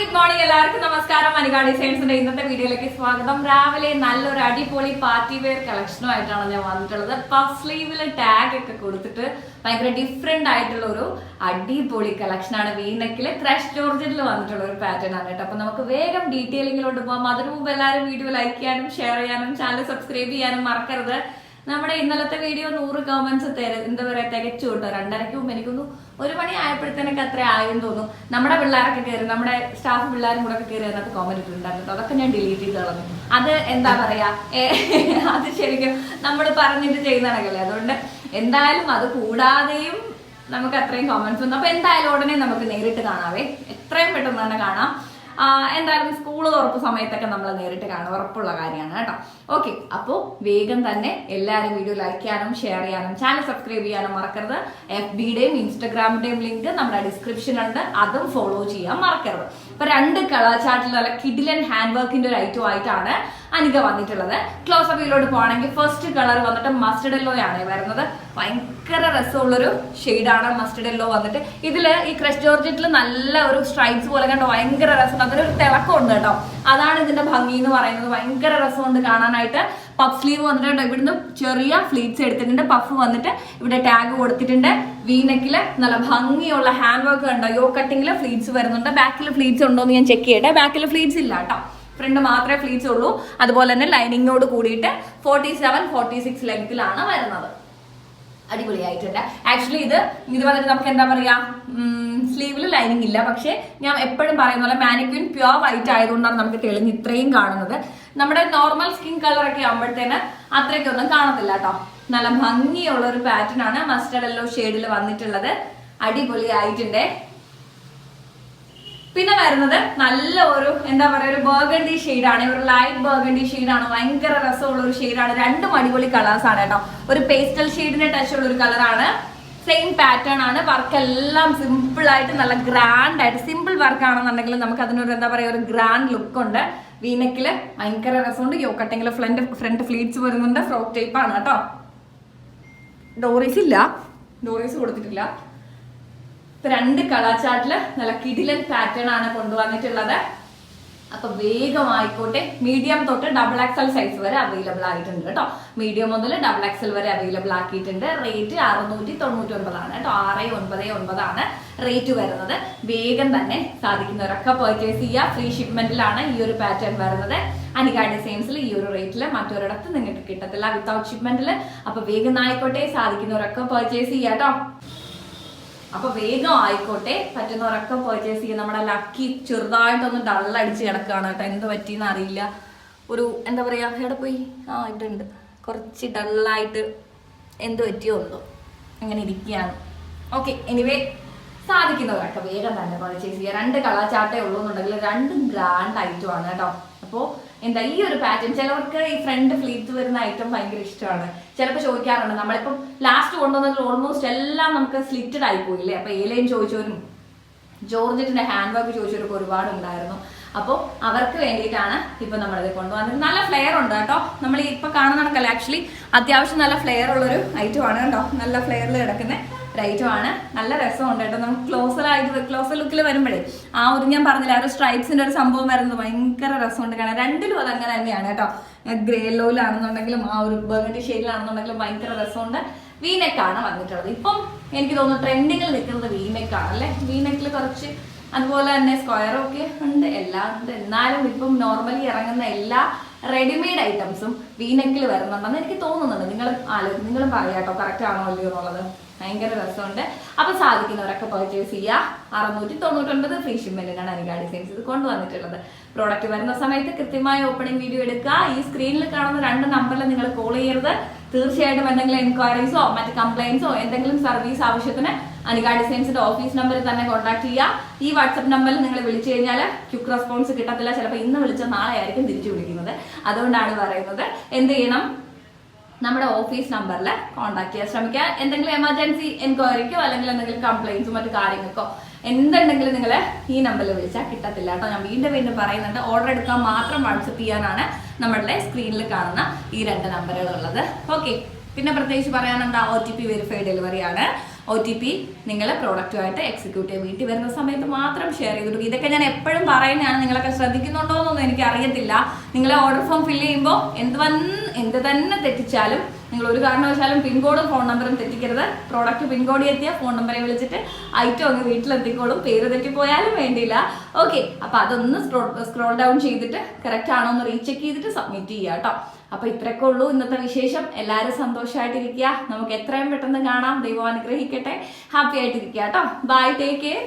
Good morning. എല്ലാവർക്കും നമസ്കാരം. മണികാ ഡിസൈൻസിന്റെ ഇന്നത്തെ വീഡിയോയിലേക്ക് സ്വാഗതം. രാവിലെ നല്ലൊരു അടിപൊളി പാർട്ടി വെയർ കളക്ഷനുമായിട്ടാണ് ഞാൻ വന്നിട്ടുള്ളത്. പഫ് സ്ലീവിൽ ടാഗ് ഒക്കെ കൊടുത്തിട്ട് ഭയങ്കര ഡിഫറെന്റ് ആയിട്ടുള്ള ഒരു അടിപൊളി കളക്ഷനാണ് വീനക്കിൽ ക്രഷ് ജോർജിനിൽ വന്നിട്ടുള്ള ഒരു പാറ്റേൺ ആണ് കേട്ടോ. അപ്പൊ നമുക്ക് വേഗം ഡീറ്റെയിലിങ്ങിലോട്ട് പോകാം അതിനു മുമ്പ് എല്ലാവരും വീഡിയോ ലൈക്ക് ചെയ്യാനും ഷെയർ ചെയ്യാനും ചാനൽ സബ്സ്ക്രൈബ് ചെയ്യാനും മറക്കരുത്. നമ്മുടെ ഇന്നലത്തെ വീഡിയോ നൂറ് കമന്റ്സ് എന്താ പറയാ തികച്ചു കേട്ടോ. രണ്ടരയ്ക്ക് മുമ്പ് എനിക്കൊന്നും ഒരു മണി ആയപ്പോഴത്തേനൊക്കെ അത്ര ആയെന്ന് തോന്നുന്നു. നമ്മുടെ പിള്ളേരൊക്കെ കയറി നമ്മുടെ സ്റ്റാഫ് പിള്ളേരും കൂടെ ഒക്കെ കയറി അതിനകത്ത് കോമന്റ് ഇട്ടിട്ടുണ്ടായിരുന്നു. അതൊക്കെ ഞാൻ ഡിലീറ്റ് ചെയ്ത് കളഞ്ഞു. അത് എന്താ പറയാ അത് ശരിക്കും നമ്മൾ പറഞ്ഞിട്ട് ചെയ്യുന്നതാണല്ലേ അതുകൊണ്ട് എന്തായാലും അത് കൂടാതെയും നമുക്ക് അത്രയും കോമന്റ്സ് വന്നു. അപ്പൊ എന്തായാലും ഉടനെ നമുക്ക് നേരിട്ട് കാണാവേ. എത്രയും പെട്ടെന്ന് തന്നെ കാണാം. എന്തായാലും സ്കൂൾ തുറപ്പ് സമയത്തൊക്കെ നമ്മൾ നേരിട്ട് കാണും. ഉറപ്പുള്ള കാര്യമാണ് കേട്ടോ. ഓക്കെ അപ്പോൾ വേഗം തന്നെ എല്ലാവരും വീഡിയോ ലൈക്ക് ചെയ്യാനും ഷെയർ ചെയ്യാനും ചാനൽ സബ്സ്ക്രൈബ് ചെയ്യാനും മറക്കരുത്. എഫ് ബിയുടെയും ഇൻസ്റ്റഗ്രാമിന്റെയും ലിങ്ക് നമ്മുടെ ഡിസ്ക്രിപ്ഷനുണ്ട് അതും ഫോളോ ചെയ്യാൻ മറക്കരുത്. അപ്പൊ രണ്ട് കളർ ചാർട്ടിൽ നല്ല കിഡിലൻ ഹാൻഡ് വർക്കിന്റെ ഒരു ഐറ്റം ആയിട്ടാണ് അനിക വന്നിട്ടുള്ളത്. ക്ലോസ് അപ്പിലോട്ട് പോകണമെങ്കിൽ ഫസ്റ്റ് കളർ വന്നിട്ട് മസ്റ്റർഡ് യെല്ലോ ആണ് വരുന്നത്. ഭയങ്കര രസമുള്ളൊരു ഷെയ്ഡാണ് മസ്റ്റർഡ് യെല്ലോ വന്നിട്ട്. ഇതിൽ ഈ ക്രഷ് ജോർജറ്റിൽ നല്ല ഒരു സ്ട്രൈപ്സ് പോലെ കണ്ടോ ഭയങ്കര രസം അതിനൊരു തിളക്കമുണ്ട് കേട്ടോ. അതാണ് ഇതിന്റെ ഭംഗി എന്ന് പറയുന്നത്. ഭയങ്കര രസമുണ്ട് കാണാനായിട്ട്. പഫ് സ്ലീവ് വന്നിട്ടുണ്ട്. ഇവിടുന്ന് ചെറിയ ഫ്ലീറ്റ്സ് എടുത്തിട്ടുണ്ട്. പഫ് വന്നിട്ട് ഇവിടെ ടാഗ് കൊടുത്തിട്ടുണ്ട്. വീനക്കിൽ നല്ല ഭംഗിയുള്ള ഹാൻഡ് വർക്ക് കണ്ടോ യോ കട്ടിങ്ങിൽ ഫ്ലീറ്റ്സ് വരുന്നുണ്ട്. ബാക്കിൽ ഫ്ലീറ്റ്സ് ഉണ്ടോ എന്ന് ഞാൻ ചെക്ക് ചെയ്യട്ടെ. ബാക്കിൽ ഫ്ലീറ്റ്സ് ഇല്ല കേട്ടോ. ഫ്രണ്ട് മാത്രമേ ഫ്ലീറ്റ്സ് ഉള്ളൂ. അതുപോലെ തന്നെ ലൈനിങ്ങോട് കൂടിയിട്ട് ഫോർട്ടി സെവൻ ഫോർട്ടി സിക്സ് വരുന്നത്. അടിപൊളിയായിട്ടുണ്ട്. ആക്ച്വലി ഇത് ഇത് വന്നിട്ട് നമുക്ക് എന്താ പറയാ സ്ലീവിൽ ലൈനിങ് ഇല്ല. പക്ഷേ ഞാൻ എപ്പോഴും പറയുന്ന പോലെ മാനിക്യൂൻ പ്യുവർ വൈറ്റ് ആയതുകൊണ്ടാണ് നമുക്ക് തെളിഞ്ഞ് ഇത്രയും കാണുന്നത്. നമ്മുടെ നോർമൽ സ്കിൻ കളർ ഒക്കെ ആകുമ്പോഴത്തേന് അത്രയ്ക്കൊന്നും കാണത്തില്ല കേട്ടോ നല്ല ഭംഗിയുള്ള ഒരു പാറ്റേൺ ആണ്. മസ്റ്റർഡ് എല്ലോ ഷെയ്ഡിൽ വന്നിട്ടുള്ളത്. അടിപൊളിയായിട്ടുണ്ട്. പിന്നെ വരുന്നത് നല്ല ഒരു എന്താ പറയുക ഒരു ബർഗണ്ടി ഷെയ്ഡാണ് ഒരു ലൈറ്റ് ബർഗണ്ടി ഷെയ്ഡാണ് ഭയങ്കര രസമുള്ള ഒരു ഷെയ്ഡാണ് രണ്ടും അടിപൊളി കളേഴ്സ് ആണ് കേട്ടോ. ഒരു പേസ്റ്റൽ ഷെയ്ഡിന്റെ ടച്ച് ഉള്ള ഒരു കളറാണ് സെയിം പാറ്റേൺ ആണ്. വർക്ക് എല്ലാം സിമ്പിൾ ആയിട്ട് നല്ല ഗ്രാൻഡ് ആയിട്ട് സിമ്പിൾ വർക്ക് ആണെന്നുണ്ടെങ്കിൽ നമുക്ക് അതിനൊരു എന്താ പറയുക ഒരു ഗ്രാൻഡ് ലുക്ക് ഉണ്ട്. വീനക്കിൽ ഭയങ്കര രസമുണ്ട്. യോക്കട്ടെങ്കിൽ ഫ്രണ്ട് ഫ്രണ്ട് ഫ്ലീറ്റ്സ് വരുന്നുണ്ട്. ഫ്രോക്ക് ടൈപ്പ് ആണ് കേട്ടോ. ഡോറീസ് ഇല്ല. ഡോറീസ് കൊടുത്തിട്ടില്ല. രണ്ട് കളർ ചാർട്ടിൽ നല്ല കിടിലൻ പാറ്റേൺ ആണ് കൊണ്ടുവന്നിട്ടുള്ളത്. അപ്പൊ വേഗം ആയിക്കോട്ടെ. മീഡിയം തൊട്ട് ഡബിൾ എക്സൽ സൈസ് വരെ അവൈലബിൾ ആയിട്ടുണ്ട് കേട്ടോ. മീഡിയം മുതൽ ഡബിൾ എക്സൽ വരെ അവൈലബിൾ ആക്കിയിട്ടുണ്ട്. റേറ്റ് അറുന്നൂറ്റി തൊണ്ണൂറ്റി ഒൻപതാണ് കേട്ടോ. ആറ് ഒൻപത് ഒൻപതാണ് റേറ്റ് വരുന്നത്. വേഗം തന്നെ സാധിക്കുന്നവരൊക്കെ പെർച്ചേസ് ചെയ്യുക. ഫ്രീ ഷിപ്മെന്റിലാണ് ഈ ഒരു പാറ്റേൺ വരുന്നത്. അനിക ഡിസൈൻസിൽ ഈ ഒരു റേറ്റിൽ മറ്റൊരിടത്ത് നിങ്ങൾക്ക് കിട്ടത്തില്ല വിത്തൗട്ട് ഷിപ്മെന്റിൽ അപ്പൊ വേഗം ആയിക്കോട്ടെ. സാധിക്കുന്നവരൊക്കെ പെർച്ചേസ് ചെയ്യാം കേട്ടോ. അപ്പൊ വേഗം ആയിക്കോട്ടെ. പറ്റുന്നവരൊക്കെ പർച്ചേസ് ചെയ്യുക നമ്മുടെ ലക്കി ചെറുതായിട്ടൊന്ന് ഡള്ളടിച്ച് കിടക്കുകയാണ് കേട്ടോ. എന്ത് പറ്റിയെന്ന് അറിയില്ല. ഒരു എന്താ പറയാ എവിടെ പോയി? ആ ഇവിടെ കുറച്ച് ഡള്ളായിട്ട് എന്ത് പറ്റിയോ ഉള്ളു അങ്ങനെ ഇരിക്കുകയാണ്. ഓക്കെ എനിവേ സാധിക്കുന്നവരൊക്കെ വേഗം തന്നെ പർച്ചേസ് ചെയ്യുക രണ്ട് കളർ ചാർട്ടേ ഉള്ളൂ എന്നുണ്ടെങ്കിൽ രണ്ടും ഗ്രാൻഡ് ഐറ്റം ആണ് കേട്ടോ. അപ്പോൾ എന്താ ഈ ഒരു പാറ്റേൺ ചിലവർക്ക് ഈ ഫ്രണ്ട് ഫ്ലീറ്റ് വരുന്ന ഐറ്റം ഭയങ്കര ഇഷ്ടമാണ്. ചിലപ്പോൾ ചോദിക്കാറുണ്ട് നമ്മളിപ്പം ലാസ്റ്റ് കൊണ്ടുവന്നതിൽ ഓൾമോസ്റ്റ് എല്ലാം നമുക്ക് സ്ലിറ്റഡ് ആയി പോയില്ലേ അപ്പൊ ഏലയും ചോദിച്ചവരും ജോർജറ്റിന്റെ ഹാൻഡ് വർക്ക് ചോദിച്ചവരൊക്കെ ഒരുപാട് ഉണ്ടായിരുന്നു അപ്പോൾ അവർക്ക് വേണ്ടിയിട്ടാണ് ഇപ്പം നമ്മളിത് കൊണ്ടുവന്നത്. നല്ല ഫ്ലെയർ ഉണ്ട് കേട്ടോ. നമ്മൾ ഇപ്പം കാണുന്ന ആക്ച്വലി അത്യാവശ്യം നല്ല ഫ്ലെയർ ഉള്ളൊരു ഐറ്റം ആണ് കേട്ടോ. നല്ല ഫ്ലെയറിൽ കിടക്കുന്ന ഒരു ഐറ്റം ആണ്. നല്ല രസമുണ്ട് കേട്ടോ. നമുക്ക് ക്ലോസർ ആയിട്ട് ക്ലോസർ ലുക്കിൽ വരുമ്പോഴേ ആ ഒരു ഞാൻ പറഞ്ഞില്ല ആ ഒരു സ്ട്രൈപ്സിന്റെ ഒരു സംഭവം വരുന്നത് ഭയങ്കര രസമുണ്ട് കാരണം രണ്ടിലും അത് അങ്ങനെ തന്നെയാണ് കേട്ടോ. ഗ്രേ യെല്ലോയിലാണെന്നുണ്ടെങ്കിലും ആ ഒരു ബർഗണ്ടി ഷെയ്ഡിലാണെന്നുണ്ടെങ്കിലും ഭയങ്കര രസമുണ്ട്. വീനെക്കാണ് വന്നിട്ടുള്ളത്. ഇപ്പം എനിക്ക് തോന്നുന്നു ട്രെൻഡിങ്ങിൽ നിൽക്കുന്നത് വീനെക്കാണ് അല്ലെ വീനെക്കിൽ കുറച്ച് അതുപോലെ തന്നെ സ്ക്വയറൊക്കെ ഉണ്ട് എല്ലാം ഉണ്ട്. എന്നാലും ഇപ്പം നോർമലി ഇറങ്ങുന്ന എല്ലാ റെഡിമെയ്ഡ് ഐറ്റംസും വീനെക്കിൽ വരുന്നുണ്ടെന്ന് എനിക്ക് തോന്നുന്നുണ്ട്. നിങ്ങൾ നിങ്ങൾ നിങ്ങളും പറയാട്ടോ കറക്റ്റ് ആണോ അല്ലയോ എന്നുള്ളത്? ഭയങ്കര രസമുണ്ട്. അപ്പൊ സാധിക്കുന്നവരൊക്കെ പർച്ചേസ് ചെയ്യുക. അറുന്നൂറ്റി തൊണ്ണൂറ്റൊൻപത് ഫ്രീ ഷിപ്മെന്റിനാണ് അനിക ഡിസൈൻസ് ഇത് കൊണ്ടുവന്നിട്ടുള്ളത്. പ്രോഡക്റ്റ് വരുന്ന സമയത്ത് കൃത്യമായ ഓപ്പണിംഗ് വീഡിയോ എടുക്കുക. ഈ സ്ക്രീനിൽ കാണുന്ന രണ്ട് നമ്പറിൽ നിങ്ങൾ കോൾ ചെയ്യരുത്. തീർച്ചയായിട്ടും എന്തെങ്കിലും എൻക്വയറീസോ മറ്റ് കംപ്ലയിൻസോ എന്തെങ്കിലും സർവീസ് ആവശ്യത്തിന് അനിക ഡിസൈൻസിന്റെ ഓഫീസ് നമ്പറിൽ തന്നെ കോൺടാക്ട് ചെയ്യുക ഈ വാട്സപ്പ് നമ്പറിൽ നിങ്ങൾ വിളിച്ചു കഴിഞ്ഞാൽ ക്യുക്ക് റെസ്പോൺസ് കിട്ടത്തില്ല. ചിലപ്പോൾ ഇന്ന് വിളിച്ച നാളെ ആയിരിക്കും തിരിച്ചു വിളിക്കുന്നത്. അതുകൊണ്ടാണ് പറയുന്നത്. എന്ത് ചെയ്യണം? നമ്മുടെ ഓഫീസ് നമ്പറിൽ കോൺടാക്ട് ചെയ്യാൻ ശ്രമിക്കുക. എന്തെങ്കിലും എമർജൻസി എൻക്വയറിക്കോ അല്ലെങ്കിൽ എന്തെങ്കിലും കംപ്ലൈൻസും മറ്റു കാര്യങ്ങൾക്കോ എന്തുണ്ടെങ്കിലും നിങ്ങൾ ഈ നമ്പറിൽ വിളിച്ചാൽ കിട്ടത്തില്ല കേട്ടോ. ഞാൻ വീണ്ടും വീണ്ടും പറയുന്നുണ്ട്. ഓർഡർ എടുക്കാൻ മാത്രം വാട്സപ്പ് ചെയ്യാനാണ് നമ്മളുടെ സ്ക്രീനിൽ കാണുന്ന ഈ രണ്ട് നമ്പറുകളുള്ളത് ഓക്കെ പിന്നെ പ്രത്യേകിച്ച് പറയാനുണ്ട് O T P verified delivery ആണ്. ഒ ടി പി നിങ്ങളെ പ്രോഡക്റ്റുമായിട്ട് എക്സിക്യൂട്ട് ചെയ്ത് വീട്ടിൽ വരുന്ന സമയത്ത് മാത്രം ഷെയർ ചെയ്ത് കൊടുക്കും ഇതൊക്കെ ഞാൻ എപ്പോഴും പറയുന്നതാണ്. നിങ്ങളൊക്കെ ശ്രദ്ധിക്കുന്നുണ്ടോ എന്നൊന്നും എനിക്ക് അറിയത്തില്ല നിങ്ങളെ ഓർഡർ ഫോം ഫില്ല് ചെയ്യുമ്പോൾ എന്ത് വന്ന് എന്ത് തന്നെ തെറ്റിച്ചാലും നിങ്ങൾ ഒരു കാരണവശാലും പിൻകോഡും ഫോൺ നമ്പറും തെറ്റിക്കരുത്. പ്രോഡക്റ്റ് പിൻകോഡ് എത്തിയ ഫോൺ നമ്പറെ വിളിച്ചിട്ട് ഐറ്റം അങ്ങ് വീട്ടിലെത്തിക്കോളും. പേര് തെറ്റിപ്പോയാലും വേണ്ടിയില്ല. ഓക്കെ അപ്പൊ അതൊന്ന് സ്ക്രോൾ ഡൗൺ ചെയ്തിട്ട് കറക്റ്റ് ആണോ എന്ന് റീചെക്ക് ചെയ്തിട്ട് സബ്മിറ്റ് ചെയ്യുക കേട്ടോ അപ്പൊ ഇത്രയൊക്കെ ഉള്ളൂ ഇന്നത്തെ വിശേഷം. എല്ലാവരും സന്തോഷമായിട്ടിരിക്കുക നമുക്ക് എത്രയും പെട്ടെന്ന് കാണാം. ദൈവം അനുഗ്രഹിക്കട്ടെ. ഹാപ്പി ആയിട്ടിരിക്കുക കേട്ടോ ബൈ ടേക്ക് കെയർ